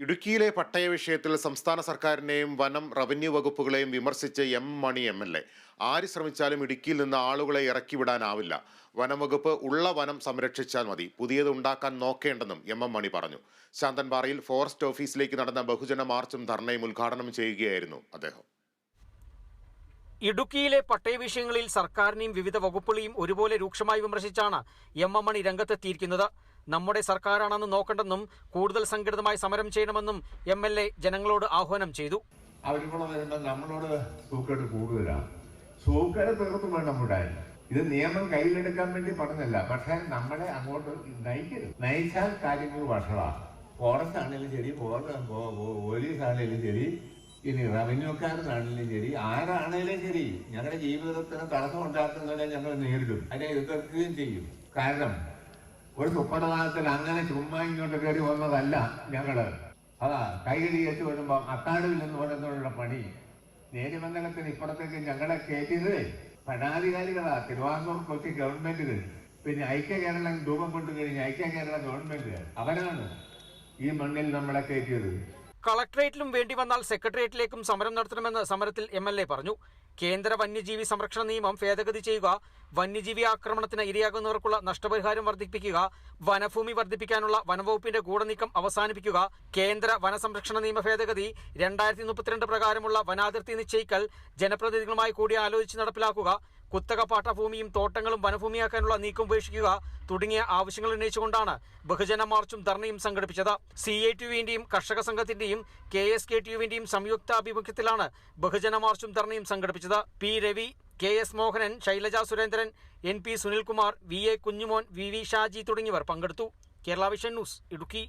ഇടുക്കിയിലെ പട്ടയ വിഷയത്തിൽ സംസ്ഥാന സർക്കാരിനെയും വനം റവന്യൂ വകുപ്പുകളെയും വിമർശിച്ച് M Mani M L A. ആര് ശ്രമിച്ചാലും ഇടുക്കിയിൽ നിന്ന് ആളുകളെ ഇറക്കിവിടാനാവില്ല വനം വകുപ്പ് ഉള്ള വനം സംരക്ഷിച്ചാൽ മതി. പുതിയത് ഉണ്ടാക്കാൻ നോക്കേണ്ടെന്നും എം എം മണി പറഞ്ഞു. ശാന്തൻപാറയിൽ ഫോറസ്റ്റ് ഓഫീസിലേക്ക് നടന്ന ബഹുജന മാർച്ചും ധർണയും ഉദ്ഘാടനം ചെയ്യുകയായിരുന്നു അദ്ദേഹം. ഇടുക്കിയിലെ പട്ടയ വിഷയങ്ങളിൽ സർക്കാരിനെയും വിവിധ വകുപ്പുകളെയും ഒരുപോലെ രൂക്ഷമായി വിമർശിച്ചാണ് എം എം മണി രംഗത്തെത്തിയിരിക്കുന്നത്. നമ്മുടെ സർക്കാരാണെന്ന് നോക്കണ്ടെന്നും കൂടുതൽ സംഘടിതമായി സമരം ചെയ്യണമെന്നും എം എൽ എ ജനങ്ങളോട് ആഹ്വാനം ചെയ്തു. നമ്മളോട് ഇത് നിയമം കയ്യിലെടുക്കാൻ വേണ്ടി പറഞ്ഞല്ല. പക്ഷേ നമ്മളെ അങ്ങോട്ട് നയിക്കരുത്. നയിച്ചാൽ കാര്യങ്ങൾ വഷളാണ് ഫോറസ്റ്റ് ആണെങ്കിലും ശരി പോലീസ് ആണെങ്കിലും ശരി ഇനി റവന്യൂക്കാരനാണെങ്കിലും ശരി ആരാണെങ്കിലും ശരി ഞങ്ങളുടെ ജീവിതത്തിന് തടസ്സം ഉണ്ടാക്കുന്നതിനെ ഞങ്ങൾ നേരിടും. അതിനെ എതിർക്കുകയും ചെയ്യും. കാരണം ഒരു സുപ്രഭാതത്തിൽ അങ്ങനെ ചുമ്മാ ഇങ്ങോട്ട് കയറി വന്നതല്ല ഞങ്ങൾ. അതാ കൈകടി വെച്ച് വരുമ്പോ അത്താടുവിൽ നിന്ന് വരുന്നതിനുള്ള പണി. നേരിമംഗലത്തിന് ഇപ്പുറത്തേക്ക് ഞങ്ങളെ കയറ്റിയത് ഭരണാധികാരികളാ തിരുവാങ്കൂർ കൊച്ചി ഗവൺമെന്റുകൾ പിന്നെ ഐക്യ കേരളം രൂപം കൊണ്ടു കഴിഞ്ഞ ഐക്യ കേരള ഗവൺമെന്റ് അവരാണ് ഈ മണ്ണിൽ നമ്മളെ കയറ്റിയത്. കളക്ടറേറ്റിലും വേണ്ടി വന്നാൽ സെക്രട്ടേറിയറ്റിലേക്കും സമരം നടത്തണമെന്ന് സമരത്തിൽ എം എൽ എ പറഞ്ഞു. കേന്ദ്ര വന്യജീവി സംരക്ഷണ നിയമം ഭേദഗതി ചെയ്യുക വന്യജീവി ആക്രമണത്തിന് ഇരയാകുന്നവർക്കുള്ള നഷ്ടപരിഹാരം വർദ്ധിപ്പിക്കുക വനഭൂമി വർദ്ധിപ്പിക്കാനുള്ള വനവകുപ്പിന്റെ ഗൂഢനീക്കം അവസാനിപ്പിക്കുക കേന്ദ്ര വനസംരക്ഷണ നിയമ ഭേദഗതി രണ്ടായിരത്തി മുപ്പത്തിരണ്ട് പ്രകാരമുള്ള വനാതിർത്തി നിശ്ചയിക്കൽ ജനപ്രതിനിധികളുമായി കൂടി ആലോചിച്ച് നടപ്പിലാക്കുക കുത്തക പാട്ടഭൂമിയും തോട്ടങ്ങളും വനഭൂമിയാക്കാനുള്ള നീക്കം ഉപേക്ഷിക്കുക തുടങ്ങിയ ആവശ്യങ്ങൾ ഉന്നയിച്ചുകൊണ്ടാണ് ബഹുജന മാർച്ചും ധർണയും സംഘടിപ്പിച്ചത്. സി എ ടി യുവിന്റെയും കർഷക സംഘത്തിന്റെയും കെ എസ് കെ ടി യുവിന്റെയും സംയുക്ത ആഭിമുഖ്യത്തിലാണ് ബഹുജന മാർച്ചും ധർണയും സംഘടിപ്പിച്ചത്. P Ravi K S Mohanan Shailaja Surendran N P Sunilkumar V A Kunjumon V V Shaji തുടങ്ങിയവർ പങ്കെടുത്തു. Kerala Vision news Idukki.